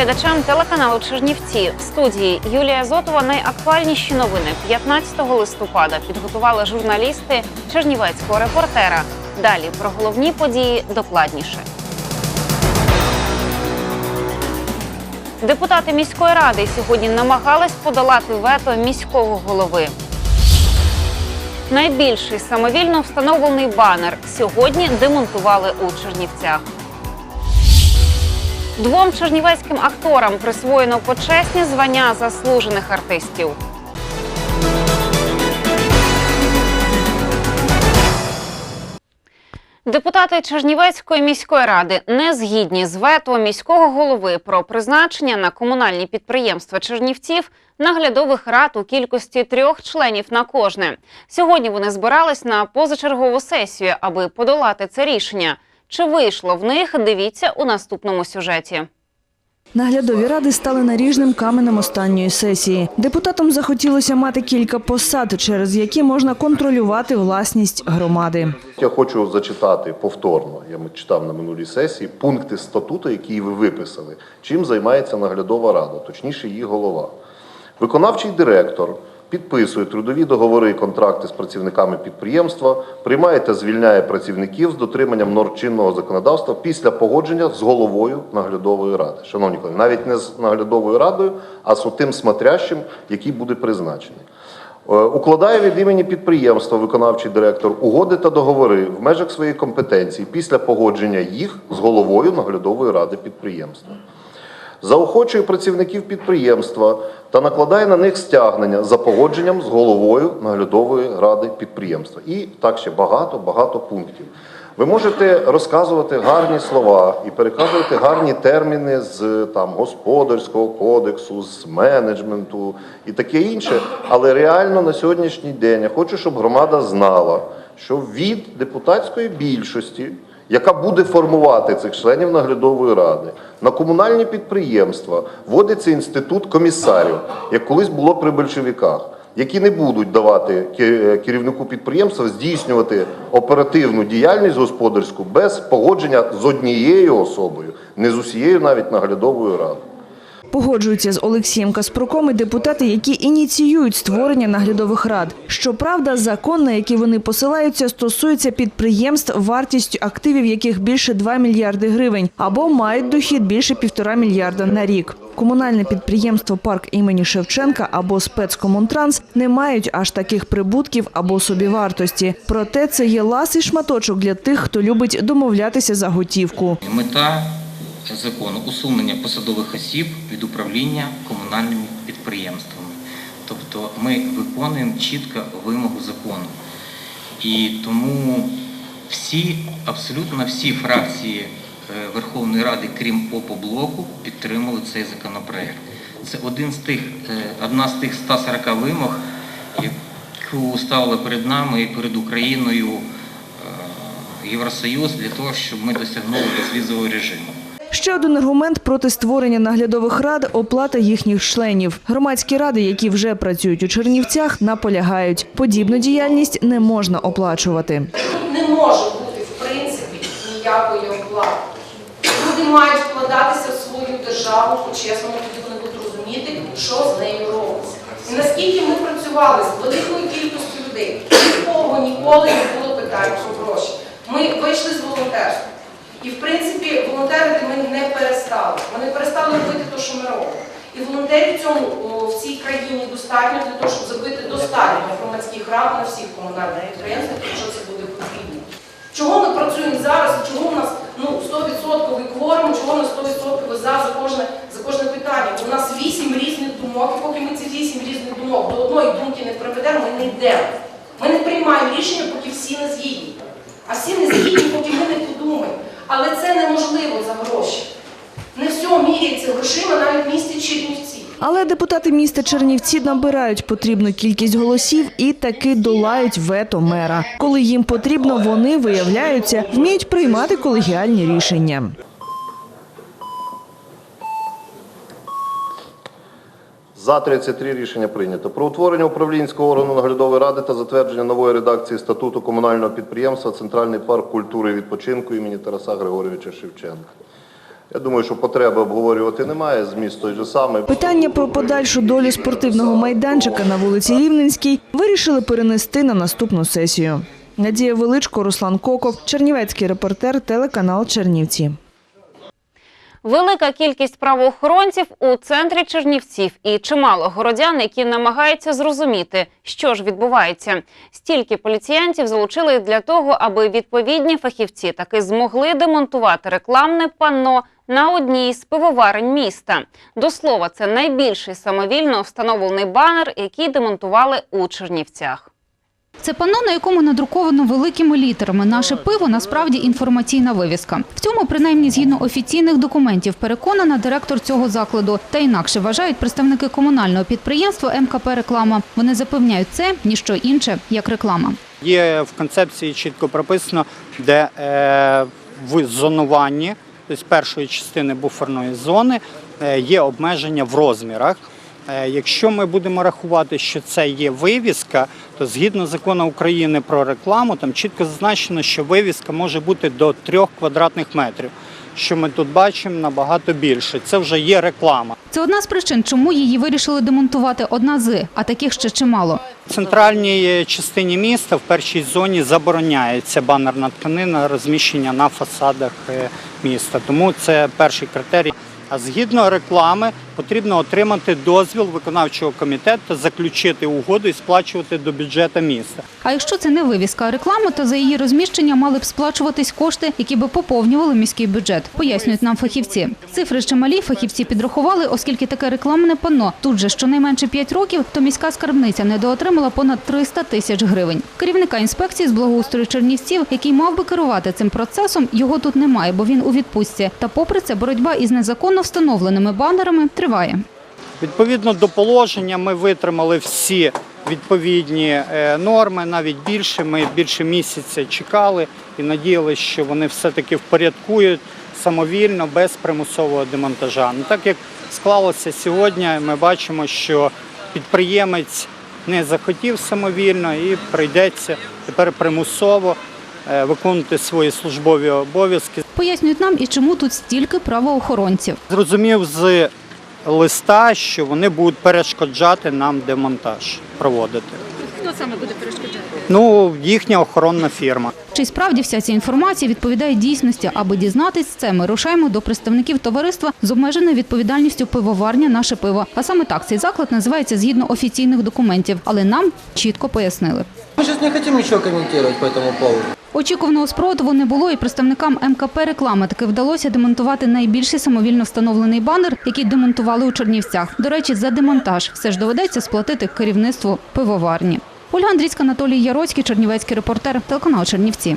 Глядачам телеканалу Чернівці. В студії Юлія Зотова найактуальніші новини 15 листопада підготували журналісти Чернівецького репортера. Далі про головні події докладніше. Депутати міської ради сьогодні намагались подолати вето міського голови. Найбільший самовільно встановлений банер сьогодні демонтували у Чернівцях. Двом чернівецьким акторам присвоєно почесні звання заслужених артистів. Депутати Чернівецької міської ради не згідні з вето міського голови про призначення на комунальні підприємства Чернівців наглядових рад у кількості трьох членів на кожне. Сьогодні вони збирались на позачергову сесію, аби подолати це рішення. Чи вийшло в них? Дивіться у наступному сюжеті. Наглядові ради стали наріжним каменем останньої сесії. Депутатам захотілося мати кілька посад, через які можна контролювати власність громади. Я хочу зачитати повторно. Я читав на минулій сесії пункти статуту, які ви виписали. Чим займається наглядова рада, точніше, її голова. Виконавчий директор підписує трудові договори і контракти з працівниками підприємства, приймає та звільняє працівників з дотриманням норм чинного законодавства після погодження з головою наглядової ради. Шановні колеги, навіть не з наглядовою радою, а з тим смотрящим, який буде призначений. Е, Укладає від імені підприємства виконавчий директор угоди та договори в межах своєї компетенції після погодження їх з головою наглядової ради підприємства. Заохочує працівників підприємства та накладає на них стягнення за погодженням з головою наглядової ради підприємства. І так ще багато, багато пунктів. Ви можете розказувати гарні слова і переказувати гарні терміни з там господарського кодексу, з менеджменту і таке інше. Але реально на сьогоднішній день я хочу, щоб громада знала, що від депутатської більшості, яка буде формувати цих членів наглядової ради, на комунальні підприємства вводиться інститут комісарів, як колись було при большевиках які не будуть давати керівнику підприємства здійснювати оперативну діяльність господарську без погодження з однією особою, не з усією навіть наглядовою радою. Погоджуються з Олексієм Каспруком і депутати, які ініціюють створення наглядових рад. Щоправда, закон, на який вони посилаються, стосується підприємств, вартістю активів яких більше 2 мільярди гривень, або мають дохід більше півтора мільярда на рік. Комунальне підприємство Парк імені Шевченка або спецкомунтранс не мають аж таких прибутків або собівартості. Проте це є ласий шматочок для тих, хто любить домовлятися за готівку. Мета закону усунення посадових осіб від управління комунальними підприємствами. Тобто ми виконуємо чітко вимогу закону. І тому всі, абсолютно всі фракції е, Верховної Ради, крім ОПО-блоку, підтримали цей законопроект. Це один з тих, е, одна з тих 140 вимог, яку ставили перед нами і перед Україною е, Євросоюз для того, щоб ми досягнули безвізового режиму. Ще один аргумент проти створення наглядових рад – оплата їхніх членів. Громадські ради, які вже працюють у Чернівцях, наполягають. Подібну діяльність не можна оплачувати. Не може бути в принципі ніякої оплати. Люди мають вкладатися в свою державу по-чесному, тоді вони будуть розуміти, що з нею робиться. І наскільки ми працювали з великою кількістю людей, нікого ніколи не було питань про гроші. Ми вийшли з волонтерства. І в принципі волонтерити ми не перестали. Не перестали робити те, що ми робимо. І волонтерів в цьому в цій країні достатньо для того, щоб зробити достатньо громадських рад на всіх комунальних підприємствах, якщо це буде потрібно. Чого ми працюємо зараз чого у нас ну, 100% кворум, чого у нас 100% за, за, кожне, за кожне питання? У нас вісім різних думок, і поки ми ці вісім різних думок до одної думки не приведемо, ми не йдемо. Ми не приймаємо рішення, поки всі не згідні. А всі не згідні, поки ми не подумаємо. Але це неможливо за гроші. міряється грошима навіть в місті Чернівці. Але депутати міста Чернівці набирають потрібну кількість голосів і таки долають вето мера. Коли їм потрібно, вони виявляються, вміють приймати колегіальні рішення. За 33 рішення прийнято. Про утворення управлінського органу наглядової ради та затвердження нової редакції статуту комунального підприємства Центральний парк культури і відпочинку імені Тараса Григорьовича Шевченка. Я думаю, що потреби обговорювати немає. Зміст той же самий. Питання про подальшу долю спортивного майданчика на вулиці Рівненській вирішили перенести на наступну сесію. Надія Величко, Руслан Коков, Чернівецький репортер, телеканал Чернівці. Велика кількість правоохоронців у центрі Чернівців і чимало городян, які намагаються зрозуміти, що ж відбувається. Стільки поліціянтів залучили для того, аби відповідні фахівці таки змогли демонтувати рекламне панно на одній з пивоварень міста. До слова, це найбільший самовільно встановлений банер, який демонтували у Чернівцях. Це панно, на якому надруковано великими літерами наше пиво насправді інформаційна вивіска. В цьому, принаймні, згідно офіційних документів, переконана директор цього закладу. Та інакше вважають представники комунального підприємства МКП Реклама. Вони запевняють це ніщо інше як реклама. Є в концепції чітко прописано, де е, в зонуванні, тобто першої частини буферної зони, е, є обмеження в розмірах. Е, Якщо ми будемо рахувати, що це є вивіска, то згідно закону України про рекламу, там чітко зазначено, що вивіска може бути до 3 квадратних метрів. Що ми тут бачимо набагато більше. Це вже є реклама. Це одна з причин, чому її вирішили демонтувати одна з, а таких ще чимало. В центральній частині міста в першій зоні забороняється банерна тканина розміщення на фасадах е, міста. Тому це перший критерій. А згідно реклами потрібно отримати дозвіл виконавчого комітету, заключити угоду і сплачувати до бюджету міста. А якщо це не вивіска, а реклама, то за її розміщення мали б сплачуватись кошти, які би поповнювали міський бюджет. Пояснюють нам фахівці. Цифри ще малі фахівці підрахували, оскільки таке рекламне панно тут же щонайменше 5 років, то міська скарбниця недоотримала понад 300 тисяч гривень. Керівника інспекції з благоустрою Чернівців, який мав би керувати цим процесом, його тут немає, бо він у відпустці. Та попри це боротьба із незаконно встановленими банерами триває. Відповідно до положення, ми витримали всі відповідні е, норми, навіть більше. Ми більше місяця чекали і надіялися, що вони все-таки впорядкують самовільно, без примусового демонтажа. Ну, так як склалося сьогодні, ми бачимо, що підприємець не захотів самовільно і прийдеться тепер примусово виконувати свої службові обов'язки. Пояснюють нам і чому тут стільки правоохоронців. Зрозумів з листа, що вони будуть перешкоджати нам демонтаж проводити. Хто саме буде перешкоджати? Ну, їхня охоронна фірма. Чи справді вся ця інформація відповідає дійсності? Аби дізнатись це, ми рушаємо до представників товариства з обмеженою відповідальністю пивоварня наше пиво. А саме так цей заклад називається згідно офіційних документів, але нам чітко пояснили. Мы сейчас не хотим ничего комментировать по этому поводу. Очікуваного спротиву не було, і представникам МКП реклами таки вдалося демонтувати найбільший самовільно встановлений банер, який демонтували у Чернівцях. До речі, за демонтаж все ж доведеться сплатити керівництву пивоварні. Ольга Андрійська, Анатолій Яроцький, Чернівецький репортер, телеканал Чернівці.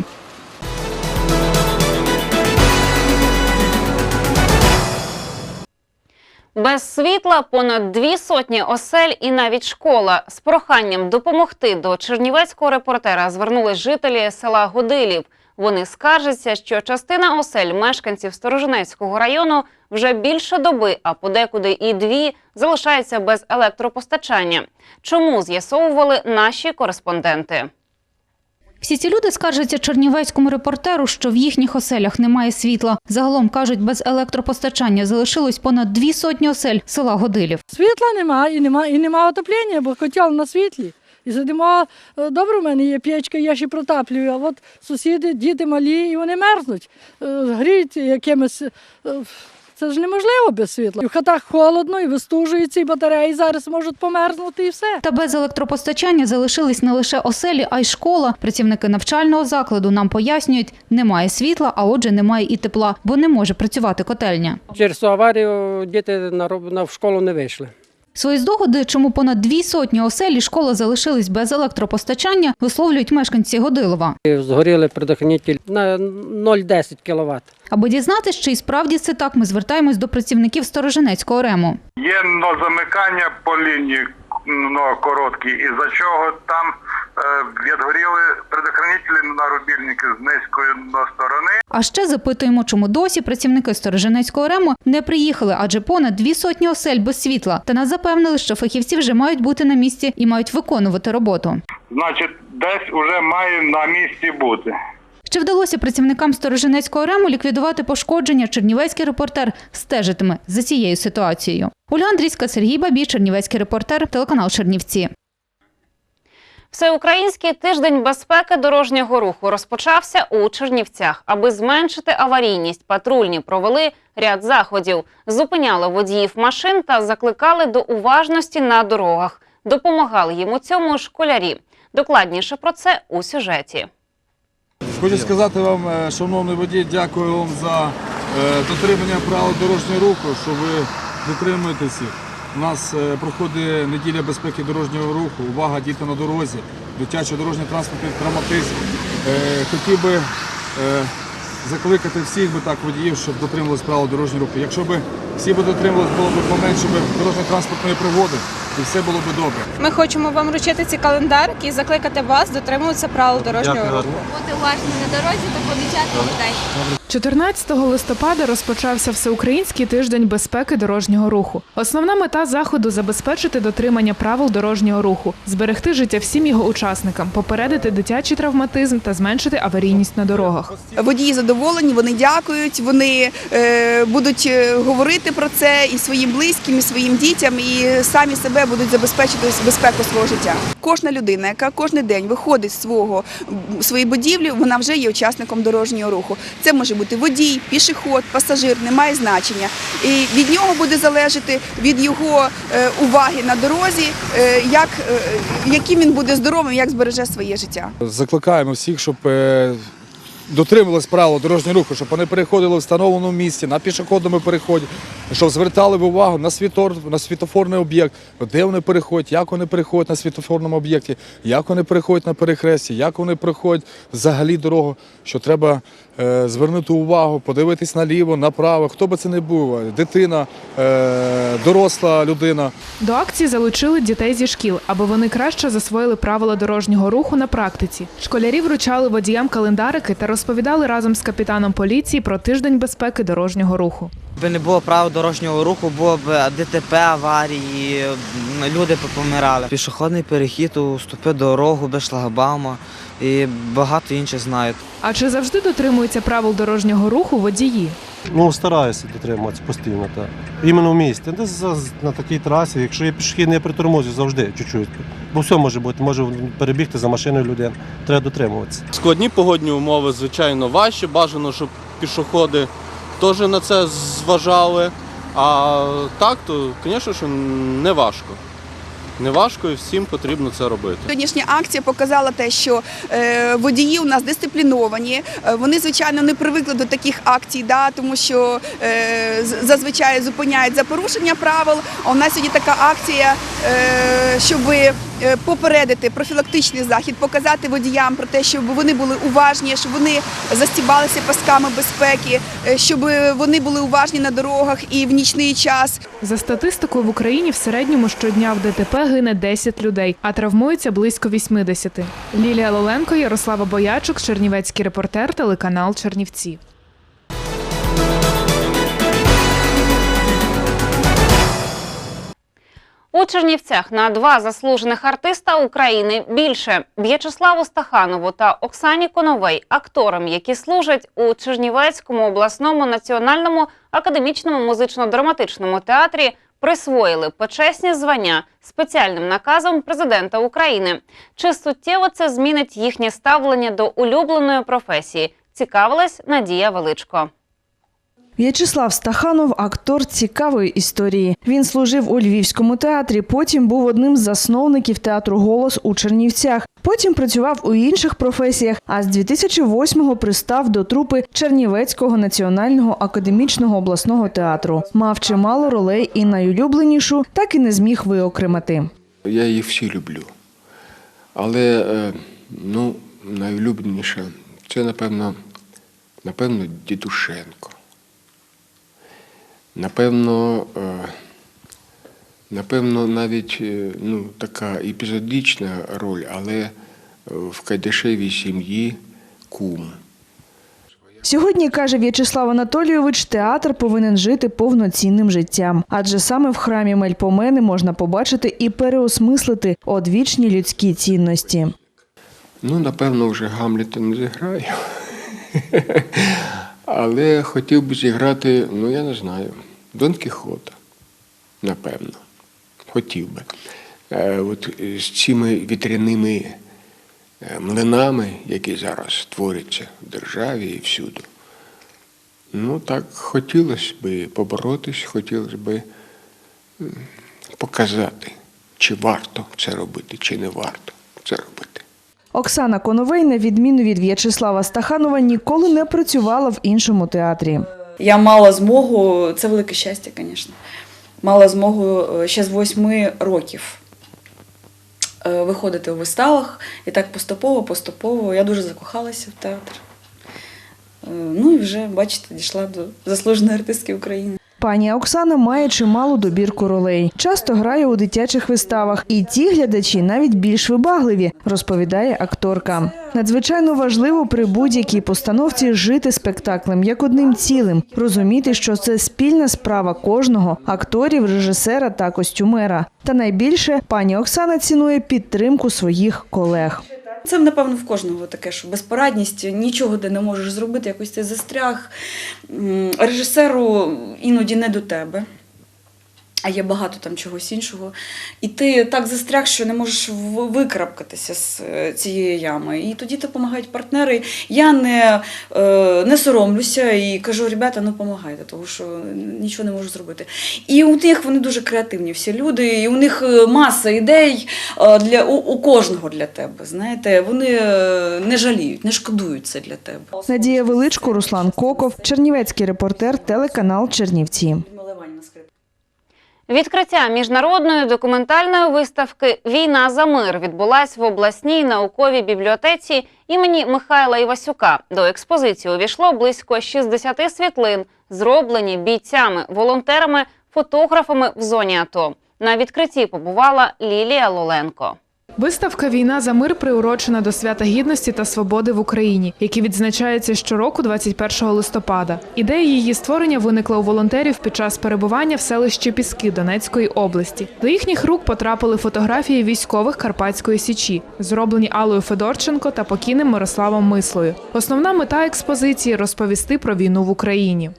Без світла понад дві сотні осель і навіть школа. З проханням допомогти до чернівецького репортера звернулись жителі села Годилів. Вони скаржаться, що частина осель мешканців Сторожинецького району вже більше доби, а подекуди і дві залишаються без електропостачання. Чому з'ясовували наші кореспонденти? Всі ці люди скаржаться чернівецькому репортеру, що в їхніх оселях немає світла. Загалом кажуть, без електропостачання залишилось понад дві сотні осель села Годилів. Світла нема і нема, і нема отоплення, бо котел на світлі. І сидимо, е, добре, в мене є печка, я ще протаплюю, а от сусіди, діти малі, і вони мерзнуть, е, гріють якимось. Це ж неможливо без світла. І в хатах холодно, і вистужуються, і батареї зараз можуть померзнути, і все. Та без електропостачання залишились не лише оселі, а й школа. Працівники навчального закладу нам пояснюють, немає світла, а отже, немає і тепла, бо не може працювати котельня. Через аварію діти на, роб- на в школу не вийшли. Свої здогоди, чому понад дві сотні осель і школа залишились без електропостачання, висловлюють мешканці Годилова. Згоріли предохранитель на 0,10 кВт. Аби дізнатися, чи і справді це так, ми звертаємось до працівників Сторожинецького рему. Є но замикання по лінії но короткі, і за чого там е, відгоріли предохранителі на рубільники з но сторони. А ще запитуємо, чому досі працівники Сторожинецького рему не приїхали, адже понад дві сотні осель без світла. Та нас запевнили, що фахівці вже мають бути на місці і мають виконувати роботу. Значить, десь уже має на місці бути. Чи вдалося працівникам Сторожинецького рему ліквідувати пошкодження? Чернівецький репортер стежитиме за цією ситуацією. Оля Андрійська, Сергій Бабій, Чернівецький репортер, телеканал Чернівці. Всеукраїнський тиждень безпеки дорожнього руху розпочався у Чернівцях. Аби зменшити аварійність, патрульні провели ряд заходів, зупиняли водіїв машин та закликали до уважності на дорогах. Допомагали їм у цьому школярі. Докладніше про це у сюжеті. Хочу сказати вам, е, шановний водій, дякую вам за е, дотримання правил дорожнього руху, що ви дотримуєтеся. У нас е, проходить неділя безпеки дорожнього руху. Увага, діти на дорозі, дитячий дорожній транспортний травматизм. Е, Хотів би е, закликати всіх би так водіїв, щоб дотримувались правил дорожнього руху. Якщо б всі би дотримувались, було б поменше дорожньо-транспортної пригоди, і все було б добре. Ми хочемо вам вручити ці календарики і закликати вас дотримуватися правил дорожнього руху. Бути уважні на дорозі та помічати людей. 14 листопада розпочався Всеукраїнський тиждень безпеки дорожнього руху. Основна мета заходу забезпечити дотримання правил дорожнього руху, зберегти життя всім його учасникам, попередити дитячий травматизм та зменшити аварійність на дорогах. Водії задоволені, вони дякують, вони е, будуть е, говорити про це і своїм близьким, і своїм дітям, і самі себе будуть забезпечити безпеку свого життя. Кожна людина, яка кожен день виходить з свого своєї будівлі, вона вже є учасником дорожнього руху. Це може бути водій, пішохід, пасажир, немає значення. І від нього буде залежати від його е, уваги на дорозі, е, як, е, яким він буде здоровим, як збереже своє життя. Закликаємо всіх, щоб дотримувались правил дорожнього руху, щоб вони переходили в встановленому місці на пішохідному переході, щоб звертали б увагу на світор, на світофорний об'єкт, де вони переходять, як вони переходять на світофорному об'єкті, як вони переходять на перехресті, як вони переходять взагалі дорогу, що треба звернути увагу, подивитись наліво, направо, хто би це не був, дитина, е, доросла людина. До акції залучили дітей зі шкіл, аби вони краще засвоїли правила дорожнього руху на практиці. Школярі вручали водіям календарики та розповідали разом з капітаном поліції про тиждень безпеки дорожнього руху. Якби не було правил дорожнього руху, було б ДТП, аварії, люди б помирали. Пішохідний перехід, уступи дорогу без шлагбаума і багато інших знають. А чи завжди дотримуються правил дорожнього руху водії? Ну, стараюся дотримуватися постійно. Так. Іменно в місті. Десь на такій трасі, якщо є пішохідний, я притормозю завжди чуть-чуть. Бо все може бути, може перебігти за машиною людини. Треба дотримуватися. Складні погодні умови, звичайно, важче. Бажано, щоб пішоходи теж на це зважали. А так, то, звісно, що не важко. Не важко і всім потрібно це робити. Сьогоднішня акція показала те, що е, водії у нас дисципліновані. Е, Вони, звичайно, не привикли до таких акцій, да, тому що е, зазвичай зупиняють за порушення правил. А у нас сьогодні така акція, щоб попередити профілактичний захід, показати водіям про те, щоб вони були уважні, щоб вони застібалися пасками безпеки, е, щоб вони були уважні на дорогах і в нічний час. За статистикою в Україні в середньому щодня в ДТП гине 10 людей, а травмується близько 80. Лілія Лоленко, Ярослава Боячук, Чернівецький репортер, телеканал Чернівці. У Чернівцях на два заслужених артиста України більше В'ячеславу Стаханову та Оксані Коновей, акторам, які служать у Чернівецькому обласному національному академічному музично-драматичному театрі, присвоїли почесні звання спеціальним наказом президента України. Чи суттєво це змінить їхнє ставлення до улюбленої професії? Цікавилась Надія Величко. В'ячеслав Стаханов актор цікавої історії. Він служив у Львівському театрі, потім був одним з засновників театру Голос у Чернівцях. Потім працював у інших професіях, а з 2008-го пристав до трупи Чернівецького національного академічного обласного театру. Мав чимало ролей і найулюбленішу так і не зміг виокремити. Я їх всі люблю. Але е, ну, найулюбленіша це, напевно, напевно, Дідушенко. Напевно, е, напевно, навіть е, ну, така епізодична роль, але е, в Кайдашевій сім'ї кум. Сьогодні каже В'ячеслав Анатолійович, театр повинен жити повноцінним життям, адже саме в храмі Мельпомени можна побачити і переосмислити одвічні людські цінності. Ну, напевно, вже Гамлета не зіграю. Але хотів би зіграти, ну я не знаю, Дон Кіхота. Напевно. Хотів би. Е, От з цими вітряними е, млинами, які зараз творяться в державі і всюди. Ну, так хотілося би поборотись, хотілося би показати, чи варто це робити, чи не варто це робити. Оксана Коновей, на відміну від В'ячеслава Стаханова, ніколи не працювала в іншому театрі. Я мала змогу, це велике щастя, звісно. Мала змогу е, ще з восьми років е, виходити у виставах. І так поступово, поступово я дуже закохалася в театр. Е, Ну і вже, бачите, дійшла до заслуженої артистки України. Пані Оксана має чималу добірку ролей. Часто грає у дитячих виставах, і ті глядачі навіть більш вибагливі, розповідає акторка. Надзвичайно важливо при будь-якій постановці жити спектаклем як одним цілим, розуміти, що це спільна справа кожного акторів, режисера та костюмера. Та найбільше пані Оксана цінує підтримку своїх колег. Це, напевно, в кожного таке, що безпорадність, нічого де не можеш зробити, якось ти застряг. Режисеру іноді не до тебе. А є багато там чогось іншого. І ти так застряг, що не можеш викрапкатися з е, цієї ями. І тоді допомагають партнери. Я не, е, не соромлюся і кажу, ребята, ну допомагайте, тому що нічого не можу зробити. І у них вони дуже креативні всі люди, і у них е, маса ідей для, у, у кожного для тебе. Знаєте, вони не жаліють, не шкодують це для тебе. Надія Величко, Руслан Коков, Чернівецький репортер, телеканал Чернівці. Відкриття міжнародної документальної виставки Війна за мир відбулась в обласній науковій бібліотеці імені Михайла Івасюка. До експозиції увійшло близько 60 світлин, зроблені бійцями, волонтерами, фотографами в зоні АТО. На відкритті побувала Лілія Лоленко. Виставка Війна за мир приурочена до свята гідності та свободи в Україні, які відзначаються щороку 21 листопада. Ідея її створення виникла у волонтерів під час перебування в селищі Піски Донецької області. До їхніх рук потрапили фотографії військових Карпатської січі, зроблені Аллою Федорченко та покійним Мирославом Мислою. Основна мета експозиції розповісти про війну в Україні.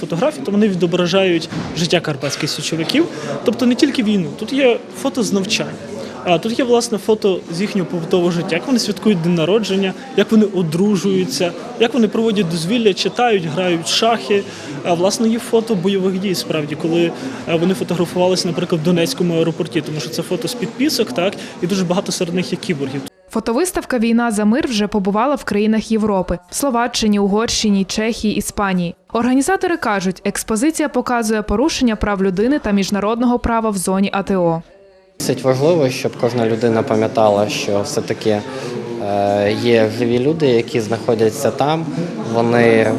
Фотографії то вони відображають життя карпатських січовиків, тобто не тільки війну. Тут є фото з навчання. А тут є власне фото з їхнього побутового життя, як вони святкують день народження, як вони одружуються, як вони проводять дозвілля, читають, грають в шахи. Власне є фото бойових дій, справді, коли вони фотографувалися, наприклад, в Донецькому аеропорті, тому що це фото з підписок, так і дуже багато серед них є кіборгів. Фотовиставка Війна за мир вже побувала в країнах Європи Словаччині, Угорщині, Чехії, Іспанії. Організатори кажуть, експозиція показує порушення прав людини та міжнародного права в зоні АТО. Досить важливо, щоб кожна людина пам'ятала, що все-таки е, є живі люди, які знаходяться там, вони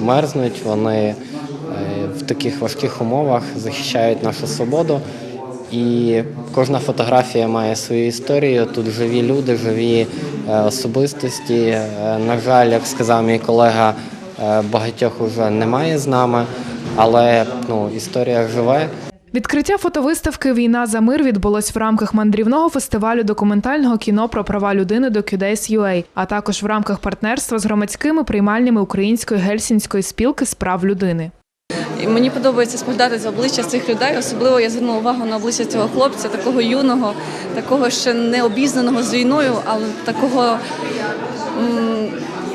мерзнуть, вони е, в таких важких умовах захищають нашу свободу. І кожна фотографія має свою історію. Тут живі люди, живі е, особистості. На жаль, як сказав мій колега, багатьох уже немає з нами, але ну, історія живе. Відкриття фотовиставки Війна за мир відбулось в рамках мандрівного фестивалю документального кіно про права людини до UA, а також в рамках партнерства з громадськими приймальнями Української гельсінської спілки з прав людини. І мені подобається споглядати за обличчя цих людей. Особливо я звернула увагу на обличчя цього хлопця, такого юного, такого ще не обізнаного з війною, але такого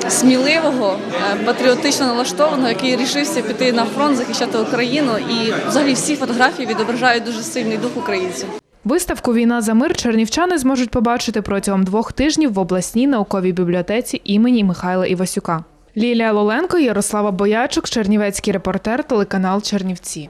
сміливого, е, патріотично налаштованого, який рішився піти на фронт, захищати Україну. І взагалі всі фотографії відображають дуже сильний дух українців. Виставку Війна за мир чернівчани зможуть побачити протягом двох тижнів в обласній науковій бібліотеці імені Михайла Івасюка. Лілія Лоленко, Ярослава Боячук, Чернівецький репортер, телеканал Чернівці.